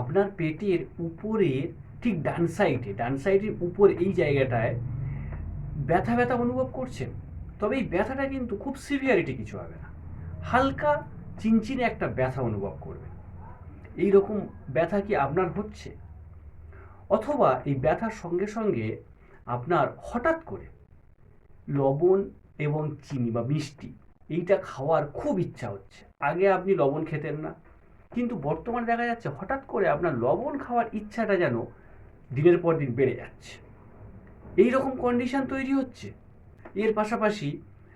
আপনার পেটের উপরের ঠিক ডান সাইডে ডান সাইডের উপর এই জায়গাটায় ব্যথা ব্যথা অনুভব করছেন, তবে এই ব্যথাটা কিন্তু খুব সিভিয়ারিটি কিছু হবে না। হালকা চিনচিনে একটা ব্যথা অনুভব করবেন। এই রকম ব্যথা কি আপনার হচ্ছে? অথবা এই ব্যথার সঙ্গে সঙ্গে আপনার হঠাৎ করে লবণ এবং চিনি বা মিষ্টি এইটা খাওয়ার খুব ইচ্ছা হচ্ছে। আগে আপনি লবণ খেতেন না। কিন্তু বর্তমানে দেখা যাচ্ছে হঠাৎ করে আপনার লবণ খাওয়ার ইচ্ছাটা যেন দিনের পর দিন বেড়ে যাচ্ছে। এই রকম কন্ডিশন তৈরি হচ্ছে। এর পাশাপাশি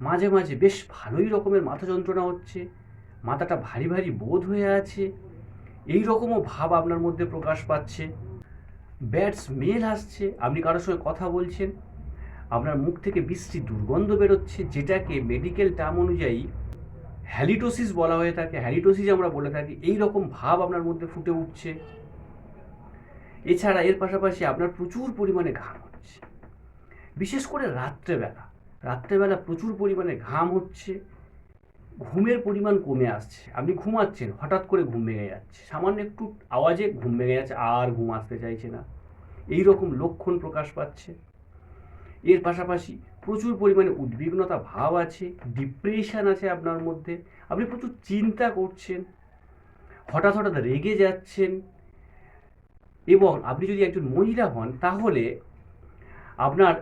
মাঝে মাঝে বেশ ভালোই রকমের মাথা যন্ত্রণা হচ্ছে, মাথাটা ভারী ভারী বোধ হয়ে আছে এই রকমও ভাব আপনার মধ্যে প্রকাশ পাচ্ছে। ব্যাড স্মেল আসছে, আপনি কারোর সঙ্গে কথা বলছেন, আপনার মুখ থেকে বিশ্রী দুর্গন্ধ বেরোচ্ছে, যেটাকে মেডিকেল টার্ম অনুযায়ী হ্যালিটোসিস বলা হয়ে থাকে, হ্যালিটোসিস আমরা বলে থাকি, এই রকম ভাব আপনার মধ্যে ফুটে উঠছে। এছাড়া এর পাশাপাশি আপনার প্রচুর পরিমাণে ঘাম হচ্ছে। বিশেষ করে রাত্রেবেলা রাত্রেবেলা প্রচুর পরিমাণে ঘাম হচ্ছে, ঘুমের পরিমাণ কমে আসছে। আপনি ঘুমাচ্ছেন, হঠাৎ করে ঘুম ভেঙে যাচ্ছে। সামান্য একটু আওয়াজে ঘুম ভেঙে যাচ্ছে, আর ঘুম আসতে চাইছে না। এই রকম লক্ষণ প্রকাশ পাচ্ছে। এর পাশাপাশি প্রচুর পরিমাণে উদ্বিগ্নতা ভাব আছে ডিপ্রেশন আছে আপনার মধ্যে, আপনি প্রচুর চিন্তা করছেন, হঠাৎ হঠাৎ রেগে যাচ্ছেন এবং আপনি যদি একজন মহিলা হন তাহলে আপনার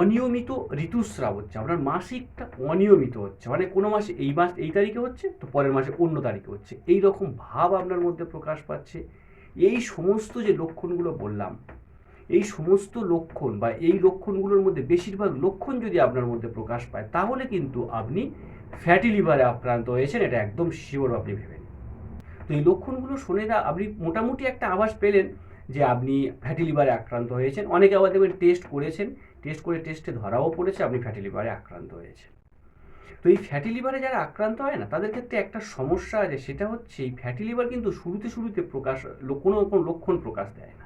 অনিয়মিত ঋতুস্রাব হচ্ছে, আপনার মাসিকটা অনিয়মিত হচ্ছে মানে কোনো মাসে এই মাস এই তারিখে হচ্ছে তো পরের মাসে অন্য তারিখে হচ্ছে এই রকম ভাব আপনার মধ্যে প্রকাশ পাচ্ছে। এই সমস্ত যে লক্ষণগুলো বললাম এই সমস্ত লক্ষণ বা এই লক্ষণগুলোর মধ্যে বেশিরভাগ লক্ষণ যদি আপনার মধ্যে প্রকাশ পায়, তাহলে কিন্তু আপনি ফ্যাটি লিভারে আক্রান্ত হয়েছেন, এটা একদম শিওর আপনি ভেবেন। তো এই লক্ষণগুলো শুনে আপনি মোটামুটি একটা আভাস পেলেন যে আপনি ফ্যাটি লিভারে আক্রান্ত হয়েছেন। অনেকে আবার দেখবেন টেস্ট করেছেন টেস্ট করে টেস্টে ধরাও পড়েছে, আপনি ফ্যাটি লিভারে আক্রান্ত হয়েছেন। তো এই ফ্যাটি লিভারে যারা আক্রান্ত হয় না, তাদের ক্ষেত্রে একটা সমস্যা আছে, সেটা হচ্ছে এই ফ্যাটি লিভার কিন্তু শুরুতে শুরুতে প্রকাশ, কোনো কোনো লক্ষণ প্রকাশ দেয় না।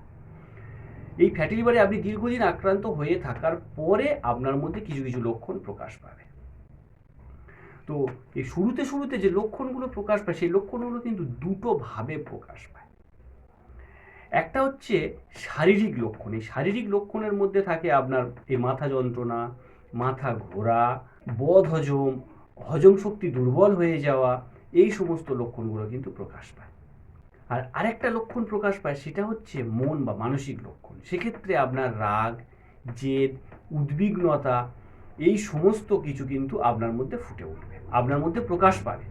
এই ফ্যাটি লিভারে আপনি দীর্ঘদিন আক্রান্ত হয়ে থাকার পরে আপনার মধ্যে কিছু কিছু লক্ষণ প্রকাশ পাবে। তো এই শুরুতে শুরুতে যে লক্ষণগুলো প্রকাশ পায়, সেই লক্ষণগুলো কিন্তু দুটো ভাবে প্রকাশ পায়। একটা হচ্ছে শারীরিক লক্ষণ, এই শারীরিক লক্ষণের মধ্যে থাকে আপনার এই মাথা যন্ত্রণা, মাথা ঘোরা, বদ হজম হজম শক্তি দুর্বল হয়ে যাওয়া, এই সমস্ত লক্ষণগুলো কিন্তু প্রকাশ পায়। আর আরেকটা লক্ষণ প্রকাশ পায়, সেটা হচ্ছে মন বা মানসিক লক্ষণ। সেক্ষেত্রে আপনার রাগ, জেদ, উদ্বিগ্নতা, এই সমস্ত কিছু কিন্তু আপনার মধ্যে ফুটে উঠবে, আপনার মধ্যে প্রকাশ পাবে।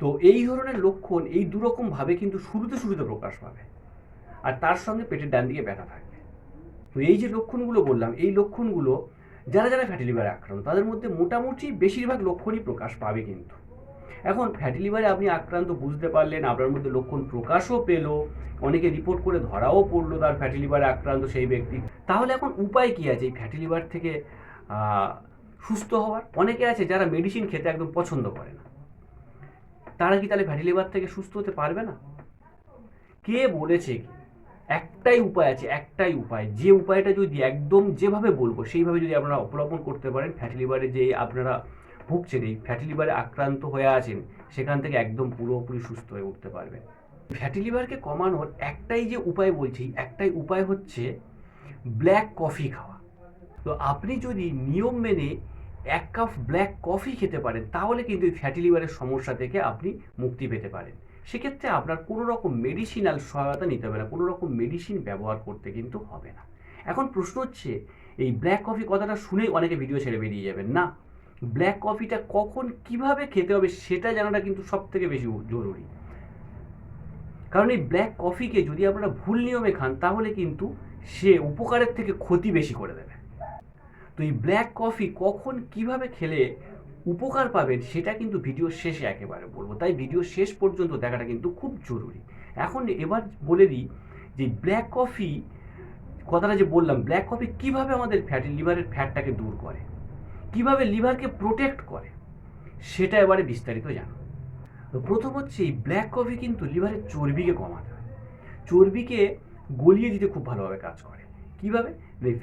তো এই ধরনের লক্ষণ এই দুরকমভাবে কিন্তু শুরুতে শুরুতে প্রকাশ পাবে। আর তার সঙ্গে পেটের ডান দিকে ব্যথা থাকবে। তো এই যে লক্ষণগুলো বললাম, এই লক্ষণগুলো যারা যারা ফ্যাটি লিভারে আক্রান্ত, তাদের মধ্যে মোটামুটি বেশিরভাগ লক্ষণই প্রকাশ পাবে কিন্তু। এখন ফ্যাটি লিভারে আপনি আক্রান্ত বুঝতে পারলেন, আপনার মধ্যে লক্ষণ প্রকাশও পেল, অনেকে রিপোর্ট করে ধরাও পড়ল তার ফ্যাটি লিভারে আক্রান্ত সেই ব্যক্তি। তাহলে এখন উপায় কি আছে এই ফ্যাটি লিভার থেকে সুস্থ হওয়ার? অনেকে আছে যারা মেডিসিন খেতে একদম পছন্দ করে না। তারা কি তাহলে ফ্যাটি লিভার থেকে সুস্থ হতে পারবে না? কে বলেছে একটাই উপায় আছে, একটাই উপায়। যে উপায়টা যদি একদম যেভাবে বলব, সেইভাবে যদি আপনারা অবলম্বন করতে পারেন, ফ্যাটি লিভারে যে আপনারা ভুগছেন এই ফ্যাটি লিভারে আক্রান্ত হয়ে আছেন, সেখান থেকে একদম পুরোপুরি সুস্থ হয়ে উঠতে পারবেন। ফ্যাটি লিভারকে কমানোর একটাই যে উপায় বলছি, একটাই উপায় হচ্ছে ব্ল্যাক কফি খাওয়া। তো আপনি যদি নিয়ম মেনে এক কাপ ব্ল্যাক কফি খেতে পারেন, তাহলে কিন্তু এই ফ্যাটি লিভারের সমস্যা থেকে আপনি মুক্তি পেতে পারেন। সেক্ষেত্রে আপনার কোনো রকম মেডিসিনাল সহায়তা নিতে হবে না, কোনো রকম মেডিসিন ব্যবহার করতে কিন্তু হবে না। এখন প্রশ্ন হচ্ছে, এই ব্ল্যাক কফি কথাটা শুনেই অনেকে ভিডিও ছেড়ে বেরিয়ে যাবেন, না? ব্ল্যাক কফিটা কখন কীভাবে খেতে হবে সেটা জানাটা কিন্তু সব থেকে বেশি জরুরি। কারণ এই ব্ল্যাক কফিকে যদি আপনারা ভুল নিয়মে খান, তাহলে কিন্তু সে উপকারের থেকে ক্ষতি বেশি করে দেবে। তো এই ব্ল্যাক কফি কখন কীভাবে খেলে উপকার পাবেন সেটা কিন্তু ভিডিও শেষে একেবারে বলব। তাই ভিডিও শেষ পর্যন্ত দেখাটা কিন্তু খুব জরুরি। এখন এবার বলে দিই যে ব্ল্যাক কফি কথাটা যে বললাম ব্ল্যাক কফি কীভাবে আমাদের ফ্যাটি লিভারের ফ্যাটটাকে দূর করে? কীভাবে লিভারকে প্রোটেক্ট করে, সেটা এবারে বিস্তারিত জানো তো প্রথম হচ্ছে এই ব্ল্যাক কফি কিন্তু লিভারের চর্বিকে কমাতে হয়। চর্বিকে গলিয়ে দিতে খুব ভালোভাবে কাজ করে। কীভাবে?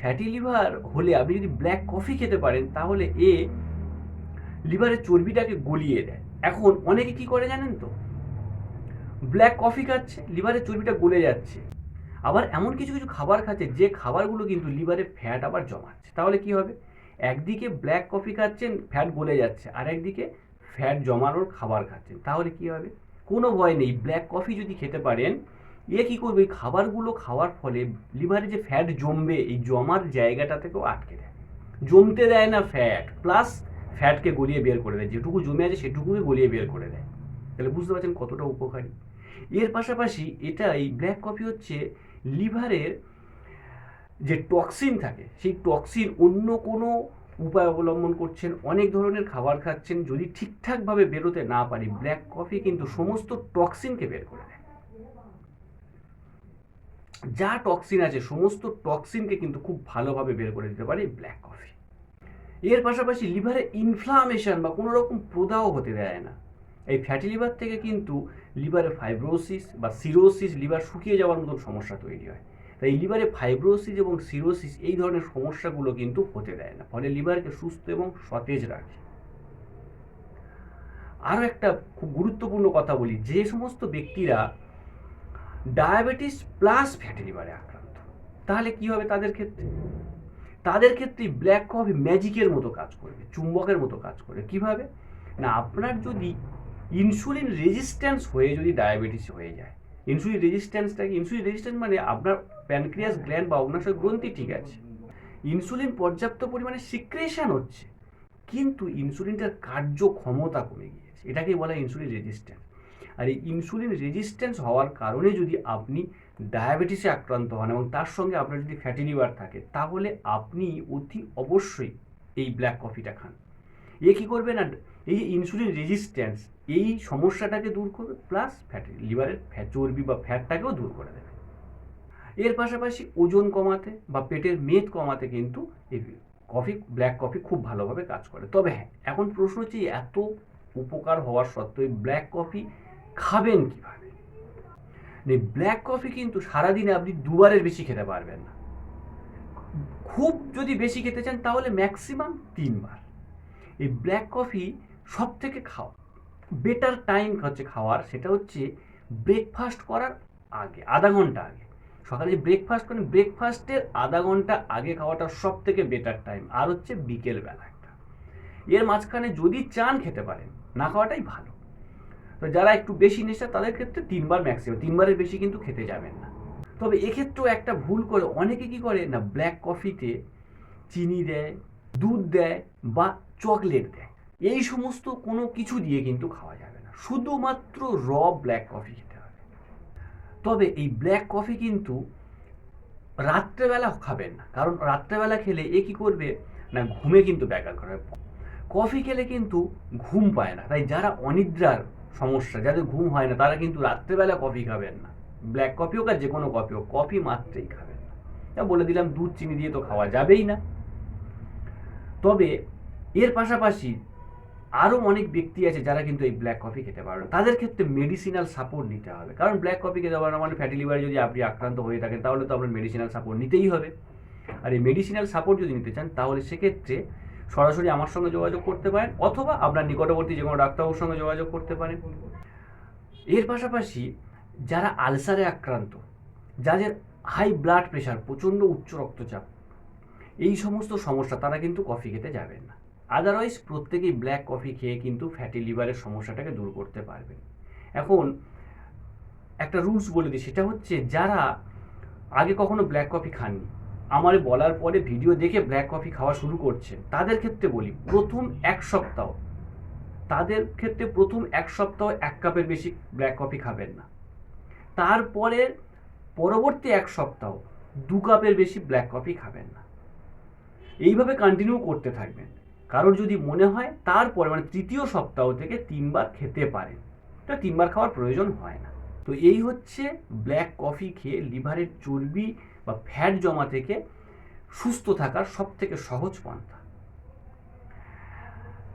ফ্যাটি লিভার হলে আপনি যদি ব্ল্যাক কফি খেতে পারেন, তাহলে এ লিভারের চর্বিটাকে গলিয়ে দেয়। এখন অনেকে কি করে জানেন তো? ব্ল্যাক কফি খাচ্ছে, লিভারের চর্বিটা গলে যাচ্ছে। আবার এমন কিছু কিছু খাবার খাচ্ছে, যে খাবারগুলো কিন্তু লিভারে ফ্যাট আবার জমাচ্ছে। তাহলে কি হবে? একদিকে ব্ল্যাক কফি খাচ্ছেন ফ্যাট গলে যাচ্ছে। আর একদিকে ফ্যাট জমানোর খাবার খাচ্ছেন। তাহলে কি হবে? কোনো ভয় নেই। ব্ল্যাক কফি যদি খেতে পারেন, এ কী করবে? এই খাবারগুলো খাওয়ার ফলে লিভারে যে ফ্যাট জমবে, এই জমার জায়গাটা থেকেও আটকে দেয়। জমতে দেয় না ফ্যাট প্লাস ফ্যাটকে গলিয়ে বের করে দেয়। যেটুকু জমে আছে, সেটুকুকে গলিয়ে বের করে দেয়। তাহলে বুঝতে পারছেন কতটা উপকারী? এর পাশাপাশি এটা, এই ব্ল্যাক কফি হচ্ছে লিভারের যে টক্সিন থাকে, সেই টক্সিন অন্য কোনো উপায় অবলম্বন করছেন, অনেক ধরনের খাবার খাচ্ছেন, যদি ঠিকঠাকভাবে বেরোতে না পারি ব্ল্যাক কফি কিন্তু সমস্ত টক্সিনকে বের করে দেয়। যা টক্সিন আছে, সমস্ত টক্সিনকে কিন্তু খুব ভালোভাবে বের করে দিতে পারে ব্ল্যাক কফি এর পাশাপাশি লিভারে ইনফ্লামেশন বা কোনো রকম প্রদাহ হতে দেয় না। এই ফ্যাটি লিভার থেকে কিন্তু লিভারে ফাইব্রোসিস বা সিরোসিস লিভার শুকিয়ে যাওয়ার মতন সমস্যা তৈরি হয়। তাই লিভারে ফাইব্রোসিস এবং সিরোসিস এই ধরনের সমস্যাগুলো কিন্তু হতে দেয় না। ফলে লিভারকে সুস্থ এবং সতেজ রাখে। আরও একটা খুব গুরুত্বপূর্ণ কথা বলি, যে সমস্ত ব্যক্তিরা ডায়াবেটিস প্লাস ফ্যাটি লিভারে আক্রান্ত, তাহলে কি হবে তাদের ক্ষেত্রে? তাদের ক্ষেত্রে ব্ল্যাক কফি ম্যাজিকের মতো কাজ করবে, চুম্বকের মতো কাজ করবে। কীভাবে? না, আপনার যদি ইনসুলিন রেজিস্ট্যান্স হয়ে যদি ডায়াবেটিস হয়ে যায় ইনসুলিন রেজিস্ট্যান্সটা কি? ইনসুলিন রেজিস্ট্যান্স মানে আপনার প্যানক্রিয়াস গ্ল্যান্ড বা অগ্নাশয় গ্রন্থি ঠিক আছে। ইনসুলিন পর্যাপ্ত পরিমাণে সিক্রেশন হচ্ছে, কিন্তু ইনসুলিনটার কার্যক্ষমতা কমে গিয়েছে। এটাকেই বলা হয় ইনসুলিন রেজিস্ট্যান্স আর এই ইনসুলিন রেজিস্ট্যান্স হওয়ার কারণে যদি আপনি ডায়াবেটিসে আক্রান্ত হন এবং তার সঙ্গে আপনার যদি ফ্যাটি লিভার থাকে, তাহলে আপনি অতি অবশ্যই এই ব্ল্যাক কফিটা খান। এ কী করবে না এই ইনসুলিন রেজিস্ট্যান্স এই সমস্যাটাকে দূর করবে প্লাস ফ্যাটি লিভারের ফ্যাট চর্বি বা ফ্যাটটাকেও দূর করে দেবে। এর পাশাপাশি ওজন কমাতে বা পেটের মেদ কমাতে কিন্তু এই কফি ব্ল্যাক কফি খুব ভালোভাবে কাজ করে। তবে হ্যাঁ এখন প্রশ্ন হচ্ছে এত উপকার হওয়ার সত্ত্বেও ব্ল্যাক কফি খাবেন কীভাবে? ব্ল্যাক কফি কিন্তু সারাদিনে আপনি দুবারের বেশি খেতে পারবেন না। খুব যদি বেশি খেতে চান তাহলে ম্যাক্সিমাম তিনবার। এই ব্ল্যাক কফি সব থেকে খাওয়া বেটার টাইম হচ্ছে খাওয়ার, সেটা হচ্ছে ব্রেকফাস্ট করার আগে, আধা ঘণ্টা আগে। সকালে ব্রেকফাস্ট করেন ব্রেকফাস্টের আধা ঘণ্টা আগে খাওয়াটা সব থেকে বেটার টাইম আর হচ্ছে বিকেলবেলা একটা। এর মাঝখানে যদি চান খেতে পারেন, না খাওয়াটাই ভালো। তো যারা একটু বেশি নেশা, তাদের ক্ষেত্রে তিনবার ম্যাক্সিমাম তিনবারের বেশি কিন্তু খেতে যাবেন না। তবে এক্ষেত্রেও একটা ভুল করে, অনেকে কি করে না ব্ল্যাক কফিতে চিনি দেয়, দুধ দেয় বা চকলেট দেয়। এই সমস্ত কোনো কিছু দিয়ে কিন্তু খাওয়া যাবে না। শুধুমাত্র র ব্ল্যাক কফি খেতে হবে। তবে এই ব্ল্যাক কফি কিন্তু রাত্রেবেলা খাবেন না। কারণ রাত্রেবেলা খেলে এ কি করবে? না, ঘুমে কিন্তু ব্যাঘাত করবে কফি খেলে কিন্তু ঘুম পায় না। তাই যারা অনিদ্রার সমস্যা, যাদের ঘুম হয় না, তারা কিন্তু রাত্রেবেলা কফি খাবেন না। ব্ল্যাক কফি হোক আর যে কোনো কফি হোক কফি মাত্রেই খাবেন না। বলে দিলাম, দুধ, চিনি দিয়ে তো খাওয়া যাবেই না। তবে এর পাশাপাশি আরও অনেক ব্যক্তি আছে যারা কিন্তু এই ব্ল্যাক কফি খেতে পারবেন তাদের ক্ষেত্রে মেডিসিনাল সাপোর্ট নিতে হবে। কারণ ব্ল্যাক কফি খেতে পারেন মানে ফ্যাটি লিভারে যদি আপনি আক্রান্ত হয়ে থাকেন, তাহলে তো আপনার মেডিসিনাল সাপোর্ট নিতেই হবে। আর এই মেডিসিনাল সাপোর্ট যদি নিতে চান, তাহলে সেক্ষেত্রে সরাসরি আমার সঙ্গে যোগাযোগ করতে পারেন, অথবা আপনার নিকটবর্তী যে কোনো ডাক্তারবাবুর সঙ্গে যোগাযোগ করতে পারেন। এর পাশাপাশি যারা আলসারে আক্রান্ত, যাদের হাই ব্লাড প্রেশার প্রচণ্ড উচ্চ রক্তচাপ, এই সমস্ত সমস্যা, তারা কিন্তু কফি খেতে যাবেন না। আদারওয়াইজ প্রত্যেকেই ব্ল্যাক কফি খেয়ে কিন্তু ফ্যাটি লিভারের সমস্যাটাকে দূর করতে পারবেন এখন, একটা রুলস বলে দিই, সেটা হচ্ছে যারা আগে কখনো ব্ল্যাক কফি খাননি, আমার বলার পরে ভিডিও দেখে ব্ল্যাক কফি খাওয়া শুরু করছেন তাদের ক্ষেত্রে বলি, প্রথম এক সপ্তাহ, তাদের ক্ষেত্রে প্রথম এক সপ্তাহ এক কাপের বেশি ব্ল্যাক কফি খাবেন না। তারপরে পরবর্তী এক সপ্তাহ দু কাপের বেশি ব্ল্যাক কফি খাবেন না। এইভাবে কন্টিনিউ করতে থাকবেন। কারোর যদি মনে হয় তারপরে মানে তৃতীয় সপ্তাহ থেকে তিনবার খেতে পারেন। এটা তিনবার খাওয়ার প্রয়োজন হয় না। তো এই হচ্ছে ব্ল্যাক কফি খেয়ে লিভারের চর্বি বা ফ্যাট জমা থেকে সুস্থ থাকার সব থেকে সহজ পন্থা।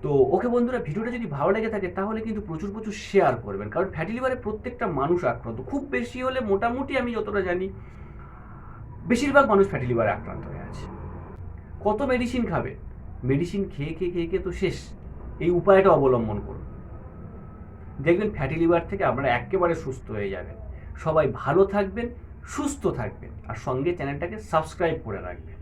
তো ওকে বন্ধুরা, ভিডিওটা যদি ভালো লেগে থাকে তাহলে কিন্তু প্রচুর প্রচুর শেয়ার করবেন। কারণ ফ্যাটি লিভারে প্রত্যেকটা মানুষ আক্রান্ত। খুব বেশি হলে মোটামুটি আমি যতটা জানি, বেশিরভাগ মানুষ ফ্যাটি লিভারে আক্রান্ত হয়ে আছে। কত মেডিসিন খাবে? মেডিসিন খেয়ে খেয়ে খেয়ে খেয়ে তো শেষ। এই উপায়টা অবলম্বন করুন। দেখবেন ফ্যাটি লিভার থেকে আপনারা একেবারে সুস্থ হয়ে যাবেন। সবাই ভালো থাকবেন, সুস্থ থাকবেন। আর সঙ্গে চ্যানেলটাকে সাবস্ক্রাইব করে রাখবেন।